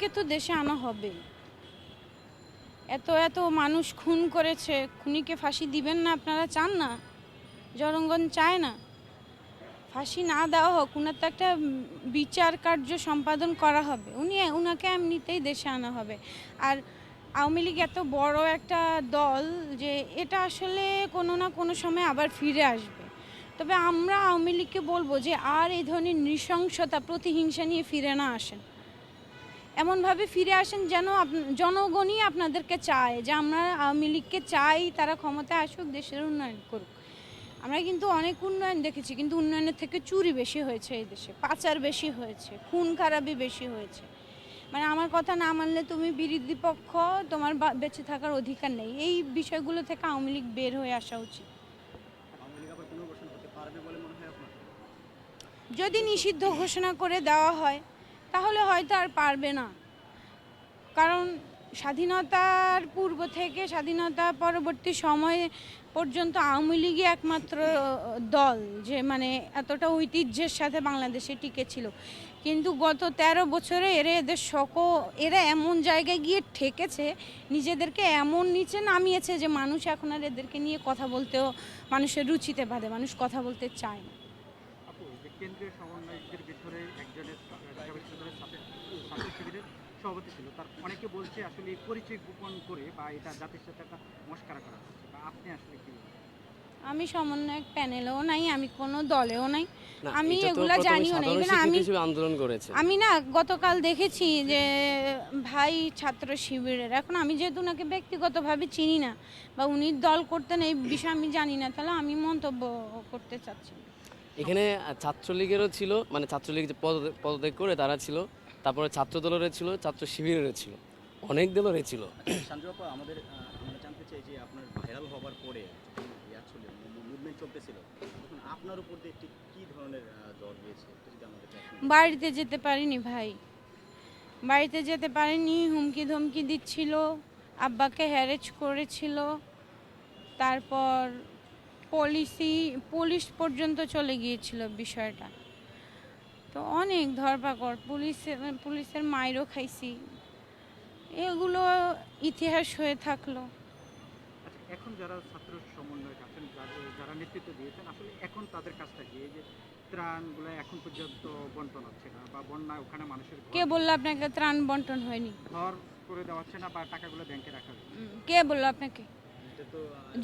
লীগকে তো দেশে আনা হবে। এত এত মানুষ খুন করেছে, খুনিকে ফাঁসি দিবেন না আপনারা চান না? জনগণ চায় না। ফাঁসি না দেওয়া হোক, উনার তো একটা বিচার কার্য সম্পাদন করা হবে। উনি, উনাকে এমনিতেই দেশে আনা হবে। আর আওয়ামী লীগ এত বড় একটা দল যে এটা আসলে কোনো না কোনো সময় আবার ফিরে আসবে। তবে আমরা আওয়ামী লীগকে বলব যে আর এই ধরনের নৃশংসতা, প্রতিহিংসা নিয়ে ফিরে না আসেন। এমনভাবে ফিরে আসেন যেন জনগণই আপনাদেরকে চায় যে আমরা আওয়ামী লীগকে চাই তারা ক্ষমতায় আসুক দেশের উন্নয়ন করুক। আমরা কিন্তু অনেক উন্নয়ন দেখেছি কিন্তু উন্নয়নের থেকে চুরি বেশি হয়েছে এই দেশে পাচার বেশি হয়েছে খুন খারাপি বেশি হয়েছে। মানে আমার কথা না মানলে তুমি বিরোধী পক্ষ তোমার বেঁচে থাকার অধিকার নেই। এই বিষয়গুলো থেকে আওয়ামী লীগ বের হয়ে আসা উচিত। যদি নিষিদ্ধ ঘোষণা করে দেওয়া হয় তাহলে হয়তো আর পারবে না। কারণ স্বাধীনতার পূর্ব থেকে স্বাধীনতা পরবর্তী সময়ে পর্যন্ত আওয়ামী লীগই একমাত্র দল যে মানে এতটা ঐতিহ্যের সাথে বাংলাদেশে টিকে ছিল। কিন্তু গত ১৩ বছরে এরা এদের শক এরা এমন জায়গায় গিয়ে ঠেকেছে, নিজেদেরকে এমন নিচে নামিয়েছে যে মানুষ এখন আর এদেরকে নিয়ে কথা বলতেও, মানুষের রুচিতে বাঁধে, মানুষ কথা বলতে চায় না। কেন্দ্রীয় সমন্বয়কদের ভিতরে সভাপতি ছিল তার অনেকে বলছে আসলে পরিচয় গোপন করে বা এটা জাতির সাথে একটা মস্কারা করা হচ্ছে বা আপনি আসলে কি? আমি সমন্বয়ক প্যানেলেও নাই আমি কোনো দলেও নাই। আমি এগুলা জানিও না, শিক্ষক আমি- আন্দোলন করেছে আমি না গতকাল দেখেছি যে ভাই ছাত্র শিবিরের এখন আমি যেহেতু ওনাকে ব্যক্তিগতভাবে চিনি না বা উনি দল করতেন এই বিষয়ে আমি জানি না তাহলে আমি মন্তব্য করতে চাচ্ছি এখানে ছাত্রলীগেরও ছিল মানে ছাত্রলীগ যে পদ- পদত্যাগ করে তারা ছিল তারপরে ছাত্র দলেরও ছিল ছাত্র শিবিরেরও ছিল। অনেক দলেরই ছিল। আমাদের আমরা জানতে চাই যে আপনার ভাইরাল হবার পরে যখন ছিল মুভমেন্ট চলতেছিল আপনার উপর দিয়ে ঠিক কী ধরনের জ্বর গিয়েছে একটু যদি আমাদেরকে এখন বাড়িতে যেতে পারিনি ভাই। বাড়িতে যেতে পারিনি হুমকি ধমকি দিচ্ছিল আব্বাকে হ্যারেজ করেছিল। তারপর পুলিশই পুলিশ পর্যন্ত চলে গিয়েছিল বিষয়টা। তো অনেক ধরপাকড় পুলিশের পুলিশের মাইরও খাইছি। এগুলো ইতিহাস হয়ে থাকল। আচ্ছা এখন যারা ছাত্র সমন্বয়ক আছেন যারা নেতৃত্ব দিয়েছেন আসলে এখন তাদের কাজটা কি? যে ত্রাণগুলো এখন পর্যন্ত বন্টন হচ্ছে না বা বন্যায় ওখানে মানুষের কে বলল আপনাকে ত্রাণ বন্টন হয়নি? ঘর করে দেওয়া হচ্ছে না বা টাকাগুলো ব্যাংকে রাখা কে বলল আপনাকে?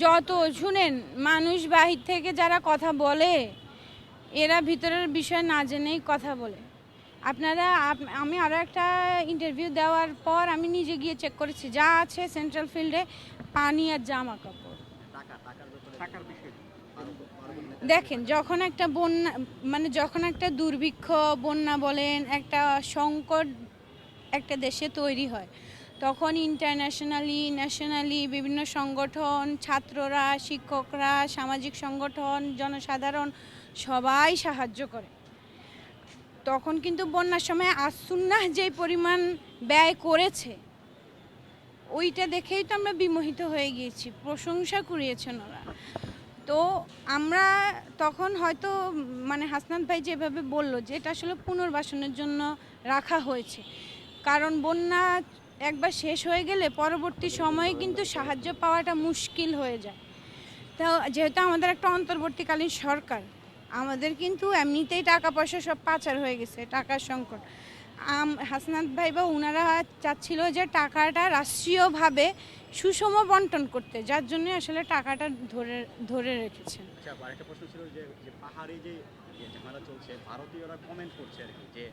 যত শুনেন মানুষ বাহির থেকে যারা কথা বলে এরা ভিতরের বিষয় না জেনেই কথা বলে। আপনারা আমি আরও একটা ইন্টারভিউ দেওয়ার পর আমি নিজে গিয়ে চেক করেছি, যা আছে সেন্ট্রাল ফিল্ডে পানি আর জামা কাপড়। দেখেন, যখন একটা বন্যা মানে যখন একটা দুর্ভিক্ষ, বন্যা বলেন, একটা সংকট একটা দেশে তৈরি হয়, তখন ইন্টারন্যাশনালি ন্যাশনালি বিভিন্ন সংগঠন, ছাত্ররা, শিক্ষকরা, সামাজিক সংগঠন, জনসাধারণ সবাই সাহায্য করে। তখন কিন্তু বন্যার সময় আসুন্না যে পরিমাণ ব্যয় করেছে, ওইটা দেখেই তো আমরা বিমোহিত হয়ে গিয়েছি, প্রশংসা কুড়িয়েছেন ওরা। তো আমরা তখন হয়তো মানে হাসনাত ভাই যেভাবে বলল যে এটা আসলে পুনর্বাসনের জন্য রাখা হয়েছে। কারণ বন্যা একবার শেষ হয়ে গেলে পরবর্তী সময়ে কিন্তু সাহায্য পাওয়াটা মুশকিল হয়ে যায়। তো যেহেতু আমাদের একটা অন্তর্বর্তীকালীন সরকার আমাদের কিন্তু এমনিতেই টাকা পয়সা সব পাচার হয়ে গেছে, টাকার সংকট। আম- হাসনাত ভাই বা ওনারা চাচ্ছিল যে টাকাটা রাষ্ট্রীয়ভাবে সুষম বন্টন করতে, যার জন্য আসলে টাকাটা ধরে ধরে রেখেছেন। আচ্ছা আরেকটা প্রশ্ন ছিল যে পাহাড়ে যে ঝামেলা চলছে, ভারতীয়রা কমেন্ট করছে আর কি, যে